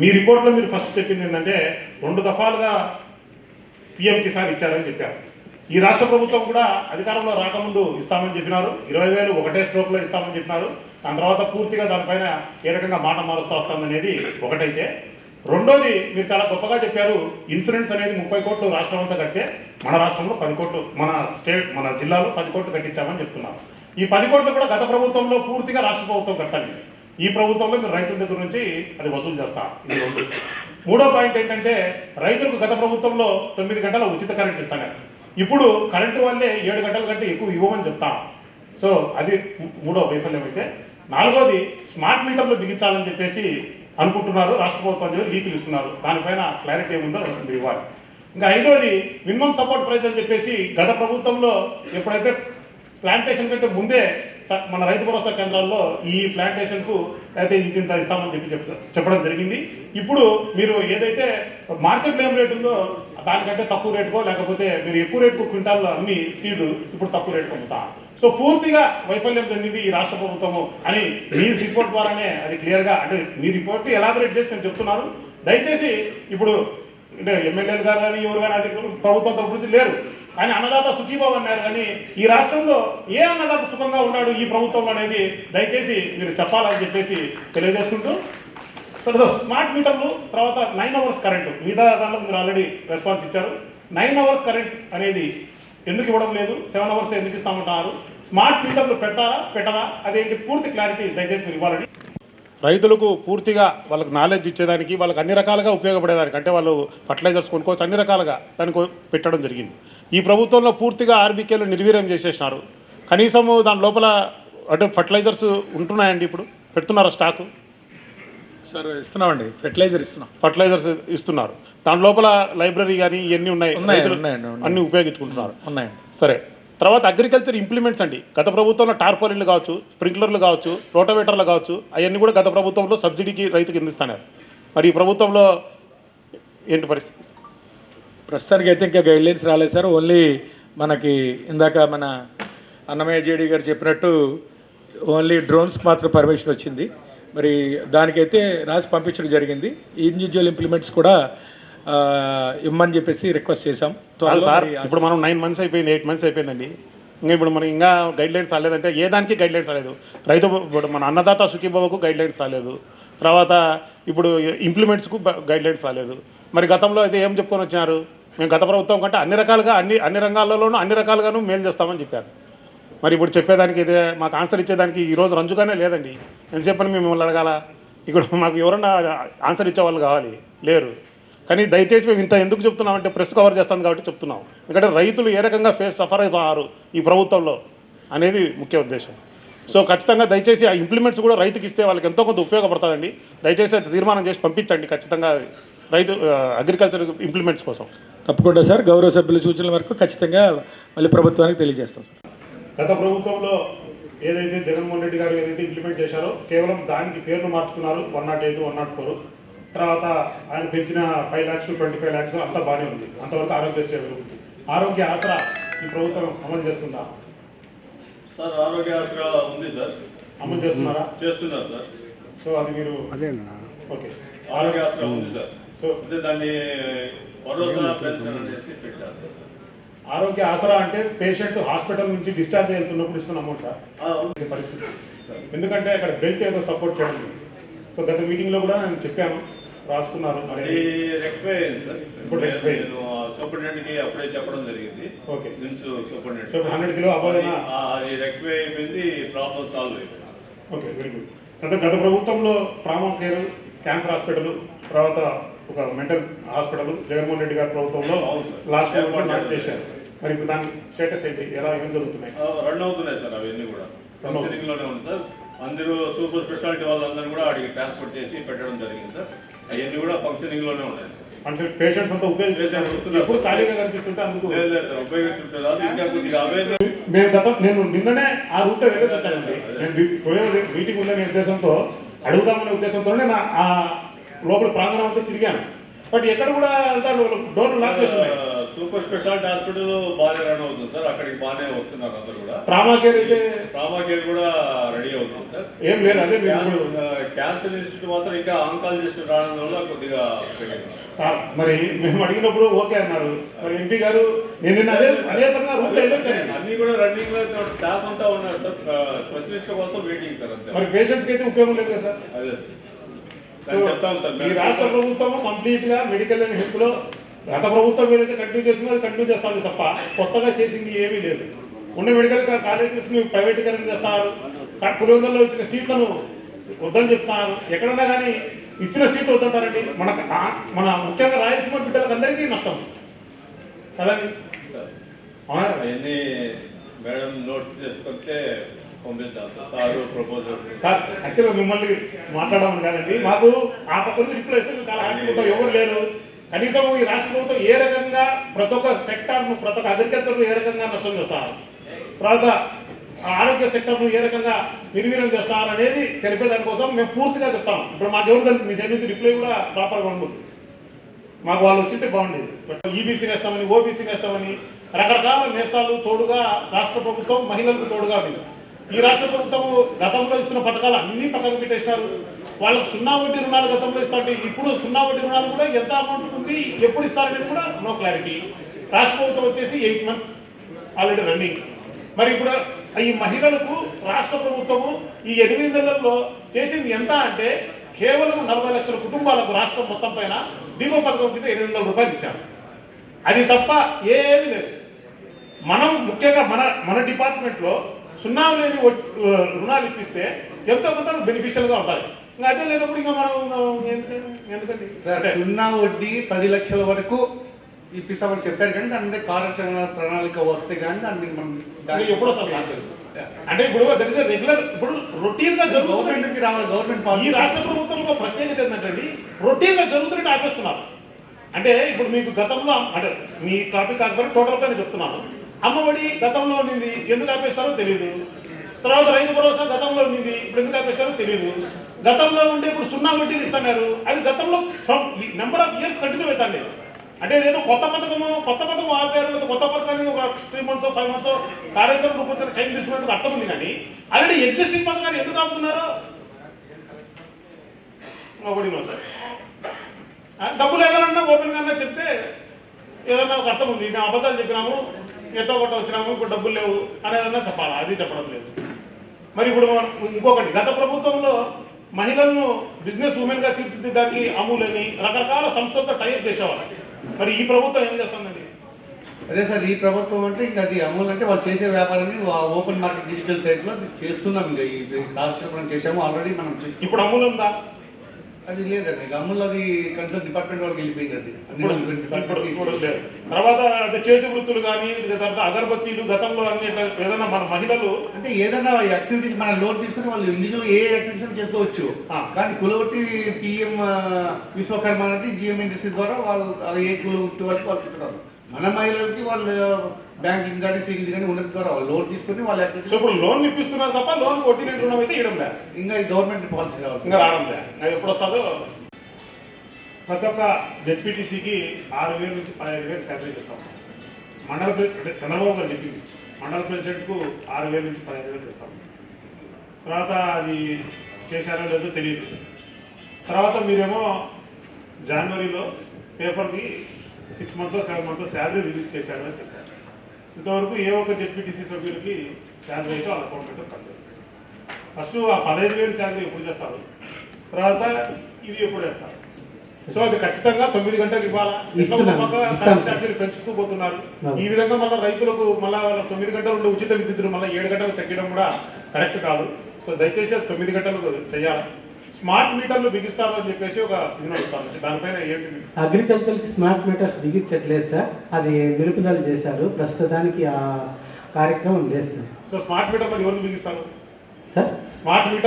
మీ రిపోర్ట్లో మీరు ఫస్ట్ చెప్పింది ఏంటంటే రెండు దఫాలుగా పిఎం కిసాన్ ఇచ్చారని చెప్పారు. ఈ రాష్ట్ర ప్రభుత్వం కూడా అధికారంలో రాకముందు ఇస్తామని చెప్పినారు. ఇరవై వేలు ఒకటే స్ట్రోక్లో ఇస్తామని చెప్పినారు. దాని తర్వాత పూర్తిగా దానిపైన ఏ రకంగా మాట మారుస్తూ వస్తామనేది ఒకటైతే. రెండోది మీరు చాలా గొప్పగా చెప్పారు ఇన్సూరెన్స్ అనేది ముప్పై కోట్లు రాష్ట్రం అంతా కడితే మన రాష్ట్రంలో పది కోట్లు మన స్టేట్ మన జిల్లాలో పది కోట్లు కట్టించామని చెప్తున్నారు. ఈ పది కోట్లు కూడా గత ప్రభుత్వంలో పూర్తిగా రాష్ట్ర ప్రభుత్వం కట్టాలి ఈ ప్రభుత్వంలో మీరు రైతుల దగ్గర నుంచి అది వసూలు చేస్తారు ఇది రెండు. మూడో పాయింట్ ఏంటంటే రైతులకు గత ప్రభుత్వంలో తొమ్మిది గంటల ఉచిత కరెంట్ ఇస్తాను. ఇప్పుడు కరెంటు వల్లే ఏడు గంటల కంటే ఎక్కువ ఇవ్వమని చెప్తాను సో అది మూడో వైఫల్యం అయితే. నాలుగోది స్మార్ట్ మీటర్లు బిగించాలని చెప్పేసి అనుకుంటున్నారు. రాష్ట్ర ప్రభుత్వం లీకులు ఇస్తున్నారు. దానిపైన క్లారిటీ ఏముందో మీరు ఇవ్వాలి. ఇంకా ఐదోది మినిమం సపోర్ట్ ప్రైస్ అని చెప్పేసి గత ప్రభుత్వంలో ఎప్పుడైతే ప్లాంటేషన్ కంటే ముందే మన రైతు భరోసా కేంద్రాల్లో ఈ ప్లాంటేషన్కు అయితే ఇంత ఇంత ఇస్తామని చెప్పి చెప్- చెప్పడం జరిగింది. ఇప్పుడు మీరు ఏదైతే మార్కెట్లో ఏం రేటు ఉందో దానికంటే తక్కువ రేటుకో లేకపోతే మీరు ఎక్కువ రేటుకు క్వింటాల్లో అమ్మి సీడ్ ఇప్పుడు తక్కువ రేటుకు అమ్ముతా. సో పూర్తిగా వైఫల్యం చెందింది ఈ రాష్ట్ర ప్రభుత్వము అని మీ రిపోర్ట్ ద్వారానే అది క్లియర్గా అంటే మీ రిపోర్ట్ ఎలాబరేట్ చేసి నేను చెప్తున్నాను దయచేసి ఇప్పుడు అంటే ఎమ్మెల్యేలు గారు కానీ ఎవరు కానీ అది ప్రభుత్వం తరపు నుంచి లేరు. అని అన్నదాత సుఖీబాబు అన్నారు కానీ ఈ రాష్ట్రంలో ఏ అన్నదాత సుఖంగా ఉన్నాడు ఈ ప్రభుత్వం అనేది దయచేసి మీరు చెప్పాలని చెప్పేసి తెలియజేసుకుంటూ సో స్మార్ట్ మీటర్లు తర్వాత నైన్ అవర్స్ కరెంటు మిగతా దాంట్లో మీరు ఆల్రెడీ రెస్పాన్స్ ఇచ్చారు. నైన్ అవర్స్ కరెంట్ అనేది ఎందుకు ఇవ్వడం లేదు? సెవెన్ అవర్స్ ఎందుకు ఇస్తామంటున్నారు? స్మార్ట్ మీటర్లు పెట్టారా పెట్టరా అదేంటి? పూర్తి క్లారిటీ దయచేసి మీరు ఇవ్వాలని రైతులకు పూర్తిగా వాళ్ళకి నాలెడ్జ్ ఇచ్చేదానికి వాళ్ళకి అన్ని రకాలుగా ఉపయోగపడేదానికి అంటే వాళ్ళు ఫర్టిలైజర్స్ కొనుక్కోవచ్చు అన్ని రకాలుగా దానికి పెట్టడం జరిగింది. ఈ ప్రభుత్వంలో పూర్తిగా ఆర్బీకేలు నిర్వీర్యం చేసేసినారు. కనీసము దాని లోపల అంటే ఫర్టిలైజర్స్ ఉంటున్నాయండి ఇప్పుడు? పెడుతున్నారా స్టాకు సార్ ఇస్తున్నామండి. ఫెర్టిలైజర్ ఇస్తున్నాం. ఫర్టిలైజర్స్ ఇస్తున్నారు. దాని లోపల లైబ్రరీ కానీ ఇవన్నీ ఉన్నాయి. అన్ని ఉపయోగించుకుంటున్నారు. ఉన్నాయండి సరే. తర్వాత అగ్రికల్చర్ ఇంప్లిమెంట్స్ అండి. గత ప్రభుత్వంలో టార్పోలిన్లు కావచ్చు స్ప్రింక్లర్లు కావచ్చు రోటోవేటర్లు కావచ్చు అవన్నీ కూడా గత ప్రభుత్వంలో సబ్సిడీకి రైతుకి అందిస్తున్నారు. మరి ఈ ప్రభుత్వంలో ఏంటి పరిస్థితి? ప్రస్తుతానికి అయితే ఇంకా గైడ్లైన్స్ రాలేదు సార్. ఓన్లీ మనకి ఇందాక మన అన్నమయ్య జేడి గారు చెప్పినట్టు ఓన్లీ డ్రోన్స్కి మాత్రం పర్మిషన్ వచ్చింది. మరి దానికైతే రాసి పంపించడం జరిగింది. ఇండివిజువల్ ఇంప్లిమెంట్స్ కూడా ఇమ్మని చెప్పేసి రిక్వెస్ట్ చేశాం. సార్ ఇప్పుడు మనం నైన్ మంత్స్ అయిపోయింది ఎయిట్ మంత్స్ అయిపోయిందండి. ఇంకా ఇప్పుడు మనకి ఇంకా గైడ్ లైన్స్ రాలేదంటే ఏ దానికి గైడ్ లైన్స్ రాలేదు? రైతు ఇప్పుడు మన అన్నదాత సుఖీబాబుకు గైడ్ లైన్స్ రాలేదు. తర్వాత ఇప్పుడు ఇంప్లిమెంట్స్కు గైడ్ లైన్స్ రాలేదు. మరి గతంలో అయితే ఏం చెప్పుకొని వచ్చినారు? మేము గత ప్రభుత్వం కంటే అన్ని రకాలుగా అన్ని అన్ని రంగాలలోనూ అన్ని రకాలుగాను మేలు చేస్తామని చెప్పారు. మరి ఇప్పుడు చెప్పేదానికి ఇదే మాకు ఆన్సర్ ఇచ్చేదానికి ఈ రోజు రంజుగానే లేదండి. ఎంతసేపు మేము మిమ్మల్ని అడగాల? ఇక్కడ మాకు ఎవరన్నా ఆన్సర్ ఇచ్చే వాళ్ళు కావాలి లేరు. కానీ దయచేసి మేము ఇంత ఎందుకు చెప్తున్నామంటే ప్రెస్ కవర్ చేస్తాం కాబట్టి చెప్తున్నాం. ఎందుకంటే రైతులు ఏ రకంగా ఫేస్ సఫర్ అవుతున్నారు ఈ ప్రభుత్వంలో అనేది ముఖ్య ఉద్దేశం. సో ఖచ్చితంగా దయచేసి ఆ ఇంప్లిమెంట్స్ కూడా రైతుకి ఇస్తే వాళ్ళకి ఎంతో కొంత ఉపయోగపడుతుందండి. దయచేసి అది తీర్మానం చేసి పంపించండి ఖచ్చితంగా రైతు అగ్రికల్చర్ ఇంప్లిమెంట్స్ కోసం. తప్పకుండా సార్. గౌరవ సభ్యుల సూచనల వరకు ఖచ్చితంగా మళ్ళీ ప్రభుత్వానికి తెలియజేస్తాం సార్. గత ప్రభుత్వంలో ఏదైతే జగన్మోహన్ రెడ్డి గారు ఏదైతే ఇంప్లిమెంట్ చేశారో కేవలం దానికి పేర్లు మార్చుకున్నారు one nought eight one nought four. తర్వాత ఆయన పెంచిన five lakhs twenty five lakhs అంతా బాగానే ఉంది. అంతవరకు ఆరోగ్యశ్రీ ఉంది ఆరోగ్య ఆసరా ఈ ప్రభుత్వం అమలు చేస్తుందా? సార్ ఆరోగ్య ఆసరా ఉంది సార్. అమలు చేస్తున్నారా? చేస్తున్నారు సార్. సో అది మీరు ఓకే. ఆరోగ్య ఆసరా ఉంది సార్. సో అంటే దాన్ని భరోసా పెన్షన్ అనేసి పెట్టారు సార్. ఆరోగ్య ఆసరా అంటే పేషెంట్ హాస్పిటల్ నుంచి డిశ్చార్జ్ అవుతున్నప్పుడు ఇస్తున్న అమౌంట్ సార్. పరిస్థితి. ఎందుకంటే అక్కడ బెల్ట్ ఏదో సపోర్ట్ చేయడం. సో గత మీటింగ్లో కూడా నేను చెప్పాను. రాసుకున్నారు అది రెక్టిఫై అయింది సార్. ఇప్పుడు అయింది. నేను సూపరింటెండెంట్కి అప్పుడే చెప్పడం జరిగింది. Okay. NIMS superintendent so hundred kilo above అది రెక్టిఫై అయిపోయింది ప్రాబ్లం సాల్వ్ అయిపోయింది. ఓకే వెరీ గుడ్ అంటే గత ప్రభుత్వంలో ట్రామా కేర్ క్యాన్సర్ హాస్పిటల్ తర్వాత ఒక మెంటల్ హాస్పిటల్ జగన్మోహన్ రెడ్డి గారి ప్రభుత్వంలో. లాస్ట్ లాంచ్ చేశారు. చేశారు. మరి ఇప్పుడు దాని స్టేటస్ ఏంటి? ఎలా ఏం జరుగుతున్నాయి? రన్ అవుతున్నాయి సార్ అవన్నీ కూడా. ఫంక్షనింగ్లోనే ఉంది సార్. అందరూ సూపర్ స్పెషాలిటీ వాళ్ళందరూ కూడా అడిగి ట్రాన్స్పోర్ట్ చేసి పెట్టడం జరిగింది సార్. అవన్నీ కూడా ఫంక్షనింగ్లోనే ఉన్నాయి. అంటే పేషెంట్స్ అంతా Patients ఎప్పుడు ఖాళీగా కనిపిస్తుంటే అందుకు మేము గత నేను నిన్ననే ఆ రూట్ వెళ్ళేసి వచ్చానండి. నేను మీటింగ్ ఉందనే ఉద్దేశంతో అడుగుదామనే ఉద్దేశంతోనే నా ఆ లోపల ప్రాంగణం అంతా తిరిగాను. బట్ ఎక్కడ కూడా అంతా డోర్లు లాక్ చేసి ఉన్నాయి సూపర్ స్పెషాలిటీ హాస్పిటల్ బాగానే రన్ అవుతుంది సార్. అక్కడికి బాగానే వస్తున్నారు అందరు కూడా. ట్రామా కేర్ అయితే ట్రామా కేర్ కూడా రెడీ అవుతుంది సార్. ఏం లేదు అదే క్యాన్సర్ ఇన్స్టిట్యూట్ మాత్రం ఇంకా ఆంకాలజిస్ట్ రావడం వల్ల కొద్దిగా సార్ మరి మేము అడిగినప్పుడు ఓకే అన్నారు. మరి ఎంపీ గారు నేను అదే అదే వెళ్ళొచ్చాను అన్ని కూడా రన్నింగ్లో స్టాఫ్ అంతా ఉన్నారు సార్. స్పెషలిస్ట్ కోసం వెయిటింగ్ సార్ అంతే. మరి పేషెంట్స్కి అయితే ఉపయోగం లేదు కదా సార్? అదే సార్. చెప్తాం సార్. ఈ రాష్ట్ర ప్రభుత్వం కంప్లీట్గా మెడికల్ అండ్ హెల్త్లో గత ప్రభుత్వం ఏదైతే కంటిన్యూ చేసిందో అది కంటిన్యూ చేస్తుంది తప్ప కొత్తగా చేసింది ఏమీ లేదు. ఉన్న మెడికల్ కాలేజెస్ ప్రైవేటీకరణ చేస్తారు. పులివెందుల్లో ఇచ్చిన సీట్లను వద్దని చెప్తారు. ఎక్కడన్నా కానీ ఇచ్చిన సీట్లు వద్దంటారండి. మన మన ముఖ్యంగా రాయలసీమ బిడ్డలకు అందరికీ నష్టం. కదండి? అవునా? అవన్నీ మేడం నోట్స్ చేసుకుంటే పంపిద్దాం. Sir sir proposals. సార్ యాక్చువల్గా మిమ్మల్ని మాట్లాడమని కాదండి. మాకు ఆ పక్క నుంచి రిప్లై ఇస్తే మేము చాలా హ్యాపీగా ఉంటాం. ఎవరు లేరు. కనీసం ఈ రాష్ట్ర ప్రభుత్వం ఏ రకంగా ప్రతి ఒక్క సెక్టార్ను ప్రతి ఒక్క అగ్రికల్చర్ను ఏ రకంగా నష్టం చేస్తారు? తర్వాత ఆ ఆరోగ్య సెక్టర్ను ఏ రకంగా నిర్వీర్యం చేస్తారు అనేది తెలిపే దానికోసం మేము పూర్తిగా చెప్తాం. ఇప్పుడు మాకు ఎవరు మీ సైడ్ నుంచి రిప్లై కూడా ప్రాపర్గా ఉండదు. మాకు వాళ్ళు వచ్చింటే బాగుండేది. ఈబీసీ నేస్తామని ఓబీసీ నేస్తామని రకరకాల నేస్తాలు తోడుగా రాష్ట్ర ప్రభుత్వం మహిళలకు తోడుగా ఉంది. ఈ రాష్ట్ర ప్రభుత్వం గతంలో ఇస్తున్న పథకాలు అన్ని పక్కకు పెట్టేసినారు. వాళ్ళకు సున్నా వడ్డీ రుణాలు గతంలో ఇస్తారంటే ఇప్పుడు సున్నా వడ్డీ రుణాలు కూడా ఎంత అమౌంట్ ఉంది ఎప్పుడు ఇస్తారనేది కూడా నో క్లారిటీ రాష్ట్ర ప్రభుత్వం వచ్చేసి ఎయిట్ మంత్స్ ఆల్రెడీ రన్నింగ్ మరి ఇప్పుడు ఈ మహిళలకు రాష్ట్ర ప్రభుత్వము ఈ ఎనిమిది నెలల్లో చేసింది ఎంత అంటే కేవలం నలభై లక్షల కుటుంబాలకు రాష్ట్రం మొత్తం పైన దీపం పథకం కింద ఎనిమిది వందల రూపాయలు ఇచ్చారు. అది తప్ప ఏమీ లేదు. మనం ముఖ్యంగా మన మన డిపార్ట్మెంట్లో సున్నా లేని రుణాలు ఇప్పిస్తే ఎంతో కొంత బెనిఫిషియల్గా ఉంటాయి. ఇంకా అదే లేనప్పుడు ఇంకా మనం ఎందుకండి? సార్ సున్నా వడ్డీ పది లక్షల వరకు ఇప్పిస్తామని చెప్పారు కానీ దాని మీద కార్యాచరణ ప్రణాళిక వస్తే కానీ దాన్ని మనం ఇంకా ఎప్పుడు తెలియదు. అంటే ఇప్పుడు ఇస్ రెగ్యులర్ ఇప్పుడు రొటీన్గా గవర్నమెంట్ నుంచి రావాలి గవర్నమెంట్ ఈ రాష్ట్ర ప్రభుత్వంలో ప్రత్యేకత ఏంటంటే రొటీన్గా జరుగుతున్నట్టు ఆపేస్తున్నారు. అంటే ఇప్పుడు మీకు గతంలో అంటే మీ టాపిక్ కాకపోతే టోటల్గా నేను చెప్తున్నాను. అమ్మఒడి గతంలో ఉన్నింది ఎందుకు ఆపేస్తారో తెలియదు తర్వాత రైతు భరోసా గతంలో ఉన్నింది ఇప్పుడు ఎందుకు ఆపేస్తారో తెలియదు గతంలో ఉండే ఇప్పుడు సున్నా వడ్డీలు ఇస్తున్నారు. అది గతంలో from number of years continue అవుతాండి అంటే ఏదో కొత్త పథకము కొత్త పథకం ఆపారు లేదా కొత్త పథకాన్ని ఒక త్రీ మంత్స్ ఫైవ్ మంత్స్ కార్యక్రమం రూపొచ్చిన టైం తీసుకున్నట్టు అర్థం ఉంది కానీ ఆల్రెడీ ఎగ్జిస్టింగ్ పథకాన్ని ఎందుకు ఆపుతున్నారు? సార్ డబ్బులు ఏదైనా ఓపెన్గా చెప్తే ఏదన్నా ఒక అర్థం ఉంది. మేము అబద్ధాలు చెప్పినాము ఎట్టో ఒకటి వచ్చినాము ఇప్పుడు డబ్బులు లేవు అనేదన్నా చెప్పాలా? అది చెప్పడం లేదు. మరి ఇప్పుడు ఇంకొకటి గత ప్రభుత్వంలో మహిళలను బిజినెస్ ఉమెన్గా తీర్చిదిద్దడానికి అమూల్ అని రకరకాల సంస్థలతో టైప్ చేసేవారు మరి ఈ ప్రభుత్వం ఏం చేస్తుందండి? అదే సార్ ఈ ప్రభుత్వం అంటే ఇంకా అది అమూల్ అంటే వాళ్ళు చేసే వ్యాపారాన్ని ఓపెన్ మార్కెట్ డిజిటల్ ట్రేడ్లో అది చేస్తున్నాం ఇంకా. ఈ కాలక్షేపం చేసాము ఆల్రెడీ మనం ఇప్పుడు అమూల్ ఉందా? అది లేదండి అమూల్ అది కన్సల్ట్ డిపార్ట్మెంట్ వాళ్ళకి వెళ్ళిపోయింది అది అన్ని ఇప్పుడు relevant ఇప్పుడు department ఇప్పుడు కి. లేదు తర్వాత అదే చేతి వృత్తులు కానీ తర్వాత అగరబత్తీలు గతంలో అన్ని ఏదైనా మన మహిళలు అంటే ఏదైనా యాక్టివిటీస్ మన లోన్ తీసుకుని వాళ్ళు ఇండివిజువల్ ఏ యాక్టివిటీస్ చేసుకోవచ్చు. కానీ కులవృత్తి పిఎం విశ్వకర్మ అనేది జిఎం ఇండస్ట్రీ ద్వారా వాళ్ళు ఏ కులవృత్తి వాళ్ళకి వాళ్ళు మన మహిళలకి వాళ్ళు బ్యాంకింగ్ కానీ సింగిల్ కానీ ఉన్నది ద్వారా లోన్ తీసుకుని వాళ్ళ సో ఇప్పుడు లోన్ ఇప్పిస్తున్నారు తప్ప లోన్ వడ్డీ లేని రుణం అయితే ఇవ్వడం లేదు. ఇంకా ఈ గవర్నమెంట్ పాలసీ ఇంకా రావడం లేదు. అది ఎప్పుడు వస్తుందో ప్రతి ఒక్క జెడ్పీటీసీకి ఆరు వేల నుంచి పదిహేను వేలు శాలరీ ఇస్తాం. మండల అంటే చంద్రబాబు గారు చెప్పింది. మండల ప్రెసిడెంట్కు ఆరు వేల నుంచి పదిహేను వేలు ఇస్తాం. తర్వాత అది చేశారో లేదో తెలియదు. తర్వాత మీరేమో జనవరిలో పేపర్కి six months seven months salary release చేశారు అని చెప్పారు. ఇంతవరకు ఏ ఒక్క జెడ్పీటీసీ సభ్యులకి శాలరీ అయితే వాళ్ళ అకౌంట్లో కట్టలేదు ఫస్ట్ ఆ పదహైదు వేలు శాలరీ ఎప్పుడు చేస్తారు? తర్వాత ఇది ఎప్పుడు వేస్తారు సో అది ఖచ్చితంగా తొమ్మిది గంటలకు ఇవ్వాలా? పెంచుతూ పోతున్నారు. ఈ విధంగా మళ్ళీ రైతులకు మళ్ళీ వాళ్ళ తొమ్మిది గంటలు ఉండే ఉచిత విద్యుత్తులు మళ్ళీ ఏడు గంటలు తగ్గడం కూడా కరెక్ట్ కాదు. సో దయచేసి అది తొమ్మిది గంటలు చేయాలి? స్మార్ట్ మీటర్లు బిగిస్తారు అని చెప్పేసి ఒక ఇది నడుస్తాను దానిపైన ఏంటి అగ్రికల్చర్ స్మార్ట్ మీటర్స్ బిగించట్లేదు సార్. అది నిలుపుదల చేశారు. ప్రస్తుతానికి ఆ కార్యక్రమం లేదు సార్. సో స్మార్ట్ మీటర్ మరి ఎవరు బిగిస్తారు? సార్? Smart meter